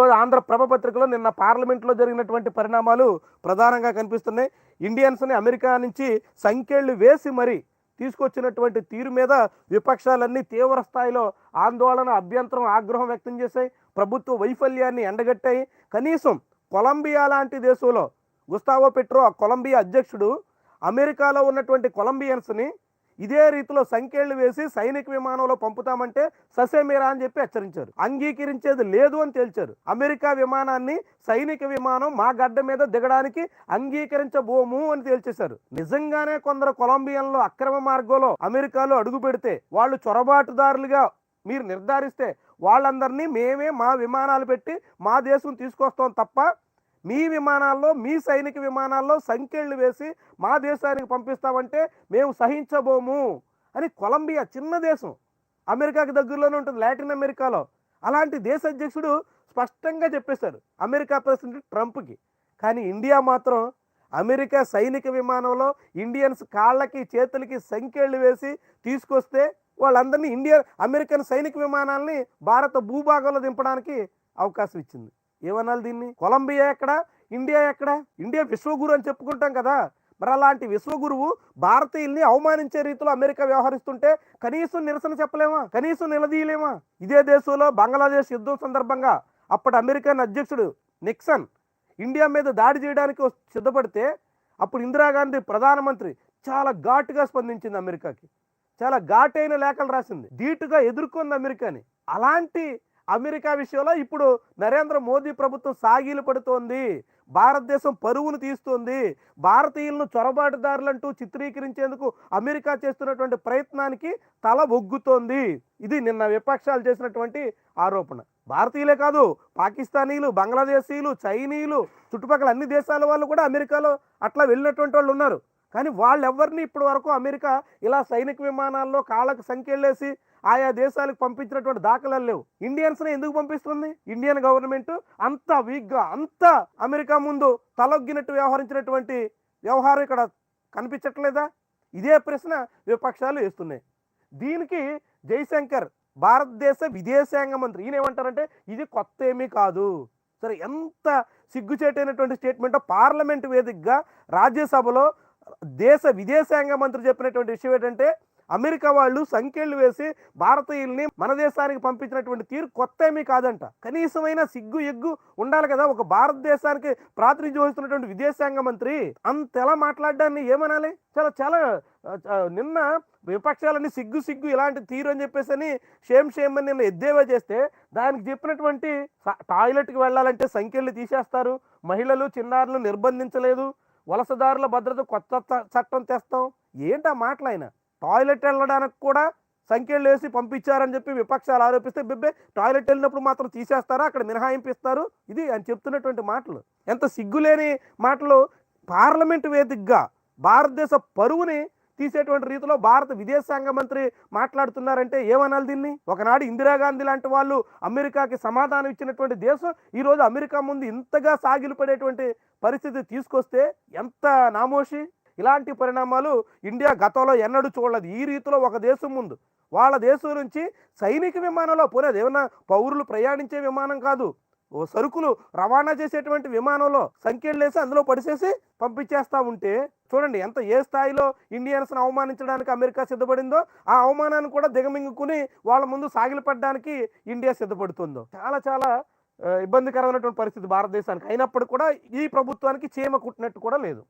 ఈరోజు ఆంధ్ర ప్రభ పత్రికలో నిన్న పార్లమెంట్లో జరిగినటువంటి పరిణామాలు ప్రధానంగా కనిపిస్తున్నాయి. ఇండియన్స్ని అమెరికా నుంచి సంఖ్యలు వేసి మరి తీసుకొచ్చినటువంటి తీరు మీద విపక్షాలన్నీ తీవ్ర స్థాయిలో ఆందోళన అభ్యంతరం ఆగ్రహం వ్యక్తం చేశాయి. ప్రభుత్వ వైఫల్యాన్ని ఎండగట్టాయి. కనీసం కొలంబియా లాంటి దేశంలో గుస్తావో పెట్రో ఆ కొలంబియా అధ్యక్షుడు అమెరికాలో ఉన్నటువంటి కొలంబియన్స్ని ఇదే రీతిలో సంఖ్యలు వేసి సైనిక విమానంలో పంపుతామంటే ససేమీరా అని చెప్పి హెచ్చరించారు. అంగీకరించేది లేదు అని తేల్చారు. అమెరికా విమానాన్ని సైనిక విమానం మా గడ్డ మీద దిగడానికి అంగీకరించబోము అని తేల్చేశారు. నిజంగానే కొందరు కొలంబియన్లు అక్రమ మార్గంలో అమెరికాలో అడుగు పెడితే వాళ్ళు చొరబాటుదారులుగా మీరు నిర్ధారిస్తే వాళ్ళందరినీ మేమే మా విమానాలు పెట్టి మా దేశం తీసుకొస్తాం తప్ప మీ విమానాల్లో మీ సైనిక విమానాల్లో సంఖ్యలు వేసి మా దేశానికి పంపిస్తామంటే మేము సహించబోము అని కొలంబియా చిన్న దేశం. అమెరికాకి దగ్గరలోనే ఉంటుంది లాటిన్ అమెరికాలో. అలాంటి దేశ అధ్యక్షుడు స్పష్టంగా చెప్పేశారు అమెరికా ప్రెసిడెంట్ ట్రంప్కి. కానీ ఇండియా మాత్రం అమెరికా సైనిక విమానంలో ఇండియన్స్ కాళ్ళకి చేతులకి సంఖ్యలు వేసి తీసుకొస్తే వాళ్ళందరినీ ఇండియా అమెరికన్ సైనిక విమానాల్ని భారత భూభాగంలో దింపడానికి అవకాశం ఇచ్చింది. ఏమనాలి దీన్ని? కొలంబియా ఎక్కడ? ఇండియా ఎక్కడ? ఇండియా విశ్వగురు అని చెప్పుకుంటాం కదా. మరి అలాంటి విశ్వగురువు భారతీయుల్ని అవమానించే రీతిలో అమెరికా వ్యవహరిస్తుంటే కనీసం నిరసన చెప్పలేమా? కనీసం నిలదీయలేమా? ఇదే దేశంలో బంగ్లాదేశ్ యుద్ధం సందర్భంగా అప్పటి అమెరికన్ అధ్యక్షుడు నిక్సన్ ఇండియా మీద దాడి చేయడానికి సిద్ధపడితే అప్పుడు ఇందిరాగాంధీ ప్రధానమంత్రి చాలా ఘాటుగా స్పందించింది అమెరికాకి. చాలా ఘాటైన లేఖలు రాసింది. ధీటుగా ఎదుర్కొంది అమెరికాని. అలాంటి అమెరికా విషయంలో ఇప్పుడు నరేంద్ర మోదీ ప్రభుత్వం సాగిలు పడుతోంది. భారతదేశం పరువును తీస్తోంది. భారతీయులను చొరబాటుదారులంటూ చిత్రీకరించేందుకు అమెరికా చేస్తున్నటువంటి ప్రయత్నానికి తల ఒగ్గుతోంది. ఇది నిన్న విపక్షాలు చేసినటువంటి ఆరోపణ. భారతీయులే కాదు పాకిస్తానీలు బంగ్లాదేశీయులు చైనీయులు చుట్టుపక్కల అన్ని దేశాల వాళ్ళు కూడా అమెరికాలో అట్లా వెళ్ళినటువంటి వాళ్ళు ఉన్నారు. కానీ వాళ్ళెవ్వరిని ఇప్పటి వరకు అమెరికా ఇలా సైనిక విమానాల్లో కాళ్ళకు సంఖ్యలేసి ఆయా దేశాలకు పంపించినటువంటి దాఖలాలు లేవు. ఇండియన్స్ని ఎందుకు పంపిస్తుంది? ఇండియన్ గవర్నమెంట్ అంత వీక్గా అంత అమెరికా ముందు తలొగ్గినట్టు వ్యవహరించినటువంటి వ్యవహారం ఇక్కడ కనిపించట్లేదా? ఇదే ప్రశ్న విపక్షాలు వేస్తున్నాయి. దీనికి జైశంకర్ భారతదేశ విదేశాంగ మంత్రి ఈయన ఏమంటారంటే ఇది కొత్త ఏమీ కాదు. సరే ఎంత సిగ్గుచేటైనటువంటి స్టేట్మెంట్ పార్లమెంట్ వేదికగా రాజ్యసభలో దేశ విదేశాంగ మంత్రి చెప్పినటువంటి విషయం ఏంటంటే అమెరికా వాళ్ళు సంఖ్యలు వేసి భారతీయుల్ని మన దేశానికి పంపించినటువంటి తీరు కొత్త ఏమీ కాదంట. కనీసమైన సిగ్గు ఎగ్గు ఉండాలి కదా. ఒక భారతదేశానికి ప్రాతినిధ్యం వహిస్తున్నటువంటి విదేశాంగ మంత్రి అంత ఎలా మాట్లాడడాన్ని ఏమనాలి? చాలా చాలా నిన్న విపక్షాలన్నీ సిగ్గు సిగ్గు ఇలాంటి తీరు అని చెప్పేసి అని షేమ్ షేమ్ అని నిన్న ఎద్దేవా చేస్తే దానికి చెప్పినటువంటి టాయిలెట్కి వెళ్ళాలంటే సంఖ్యలు తీసేస్తారు. మహిళలు చిన్నారులు నిర్బంధించలేదు. వలసదారుల భద్రత కొత్త చట్టం తెస్తాం. ఏంటా మాటలు ఆయన? టాయిలెట్ వెళ్ళడానికి కూడా సంఖ్యలు వేసి పంపించారని చెప్పి విపక్షాలు ఆరోపిస్తే బిబ్బే టాయిలెట్ వెళ్ళినప్పుడు మాత్రం తీసేస్తారా? అక్కడ మినహాయింపు ఇస్తారు ఇది ఆయన చెప్తున్నటువంటి మాటలు. ఎంత సిగ్గులేని మాటలు. పార్లమెంట్ వేదికగా భారతదేశ పరువుని తీసేటువంటి రీతిలో భారత విదేశాంగ మంత్రి మాట్లాడుతున్నారంటే ఏమనాలి దీన్ని? ఒకనాడు ఇందిరాగాంధీ లాంటి వాళ్ళు అమెరికాకి సమాధానం ఇచ్చినటువంటి దేశం ఈరోజు అమెరికా ముందు ఇంతగా సాగిలపడేటువంటి పరిస్థితి తీసుకొస్తే ఎంత నామోషి? ఇలాంటి పరిణామాలు ఇండియా గతంలో ఎన్నడూ చూడలేదు. ఈ రీతిలో ఒక దేశం ముందు వాళ్ళ దేశం నుంచి సైనిక విమానంలో పోలేదు. ఏమన్నా పౌరులు ప్రయాణించే విమానం కాదు. ఓ సరుకులు రవాణా చేసేటువంటి విమానంలో సంఖ్యలేసి అందులో పడిసేసి పంపించేస్తా ఉంటే చూడండి ఎంత ఏ స్థాయిలో ఇండియన్స్ని అవమానించడానికి అమెరికా సిద్ధపడిందో ఆ అవమానాన్ని కూడా దిగమింగుకుని వాళ్ళ ముందు సాగిలపడడానికి ఇండియా సిద్ధపడుతుందో. చాలా చాలా ఇబ్బందికరమైనటువంటి పరిస్థితి భారతదేశానికి అయినప్పుడు కూడా ఈ ప్రభుత్వానికి చీమ కుట్టినట్టు కూడా లేదు.